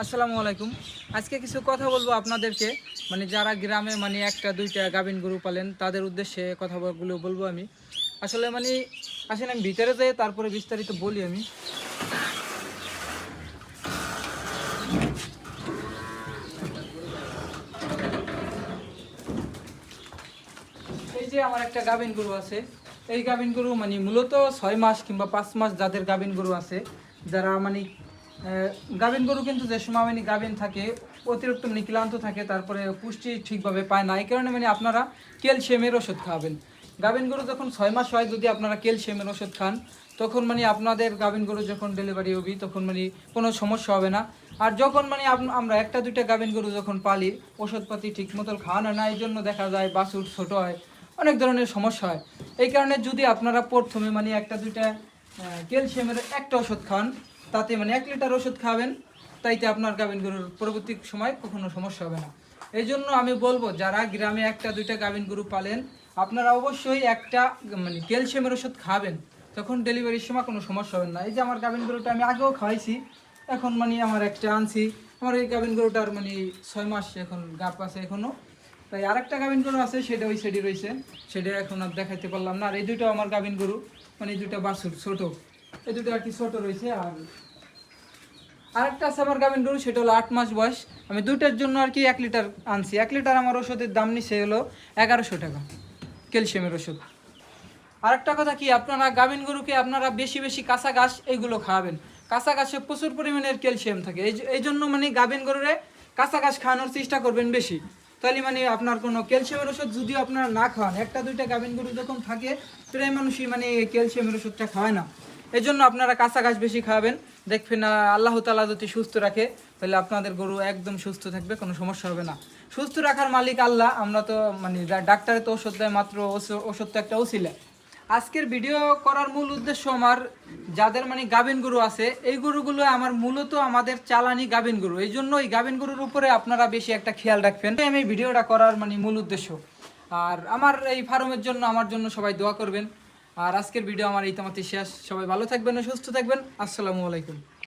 আসসালামু আলাইকুম। আজকে কিছু কথা বলব আপনাদেরকে। মানে যারা গ্রামে মানে একটা, দুইটা গাভিন গরু পালেন, তাদের উদ্দেশ্যে কথাগুলো বলব আমি। আসলে মানে আসলে আমি ভিতরে যাই, তারপরে বিস্তারিত বলি আমি। এই যে আমার একটা গাভিন গরু আছে। এই গাভিন গরু মানে মূলত ছয় মাস কিংবা পাঁচ মাস যাদের গাভিন গরু আছে, যারা মানে গাভিন গরু কিন্তু যে সময় মানে গাভিন থাকে, অতিরিক্ত মানে ক্লান্ত থাকে, তারপরে পুষ্টি ঠিকভাবে পায় না। এই কারণে মানে আপনারা ক্যালসিয়ামের ওষুধ খাওয়াবেন। গাভিন গরু যখন ছয় মাস হয়, যদি আপনারা ক্যালসিয়ামের ওষুধ খান, তখন মানে আপনাদের গাভিন গরু যখন ডেলিভারি হবে, তখন মানে কোনো সমস্যা হবে না। আর যখন মানে আমরা একটা দুইটা গাভিন গরু যখন পালি, ওষুধপাতি ঠিক মতো খাওয়ানো না, এই জন্য দেখা যায় বাছুর ছোট হয়, অনেক ধরনের সমস্যা হয়। এই কারণে যদি আপনারা প্রথমে মানে একটা দুইটা ক্যালসিয়ামের একটা ওষুধ খান তাতে মানে এক লিটার ওষুধ খাবেন, তাইতে আপনার গাভিন গরুর পরবর্তী সময় কখনো সমস্যা হবে না। এই জন্য আমি বলব, যারা গ্রামে একটা, দুইটা গাভিন গরু পালেন, আপনারা অবশ্যই একটা মানে ক্যালসিয়ামের ওষুধ খাবেন। তখন ডেলিভারির সময় কোনো সমস্যা হবে না। এই যে আমার গাভিন গরুটা আমি আগেও খাওয়াইছি, এখন মানে আমার একটা আনছি। আমার এই গাভিন গরুটার মানে ছয় মাস এখন গাপ আছে এখনও তাই আরেকটা গাভিন গরু আছে, সেটা ওই সাইডে রয়েছে। সেটা এখন আর দেখাইতে পারলাম না। আর এই দুটো আমার গাভিন গরু মানে এই দুটো বাছুর, ছোটো। এই দুটো আর কি ছোটো রয়েছে আর আরেকটা আছে আমার গাভিন গরু সেটা হলো আট মাস বয়স। আমি দুইটার জন্য আর কি এক লিটার আনছি। এক লিটার আমার ওষুধের দাম নিচ্ছে হলো এগারোশো টাকা, ক্যালসিয়ামের ওষুধ। আরেকটা কথা কি, আপনারা গাভিন গরুকে আপনারা বেশি বেশি কাঁচা ঘাস এইগুলো খাওয়াবেন। কাঁচা ঘাসে প্রচুর পরিমাণের ক্যালসিয়াম থাকে। এই এই জন্য মানে গাভিন গরুরে কাঁচা ঘাস খাওয়ানোর চেষ্টা করবেন বেশি। তাহলে মানে আপনার কোনো ক্যালসিয়ামের ওষুধ যদিও আপনারা না খাওয়ান, একটা দুইটা গাভিন গরু যখন থাকে, প্রায় মানুষই মানে ক্যালসিয়ামের ওষুধটা খাওয়ায় না। এই জন্য আপনারা কাঁচা ঘাস বেশি খাওয়াবেন। দেখবেন আল্লাহ তালা যদি সুস্থ রাখে, তাহলে আপনাদের গরু একদম সুস্থ থাকবে, কোনো সমস্যা হবে না। সুস্থ রাখার মালিক আল্লাহ, আমরা তো মানে ডাক্তারে তো ওষুধ দেয়, মাত্র ওষুধ তো একটা ওসিলা। আজকের ভিডিও করার মূল উদ্দেশ্য আমার, যাদের মানে গাভিন গরু আছে, এই গরুগুলো আমার মূলত আমাদের চালানি গাভিন গরু। এই জন্য এই গাভিন গরুর উপরে আপনারা বেশি একটা খেয়াল রাখবেন। আমি ভিডিওটা করার মানে মূল উদ্দেশ্য। আর আমার এই ফার্মের জন্য, আমার জন্য সবাই দোয়া করবেন। আর আজকের ভিডিও আমার এই তোমাতে শেষ। সবাই ভালো থাকবেন সুস্থ থাকবেন। আসসালামু আলাইকুম।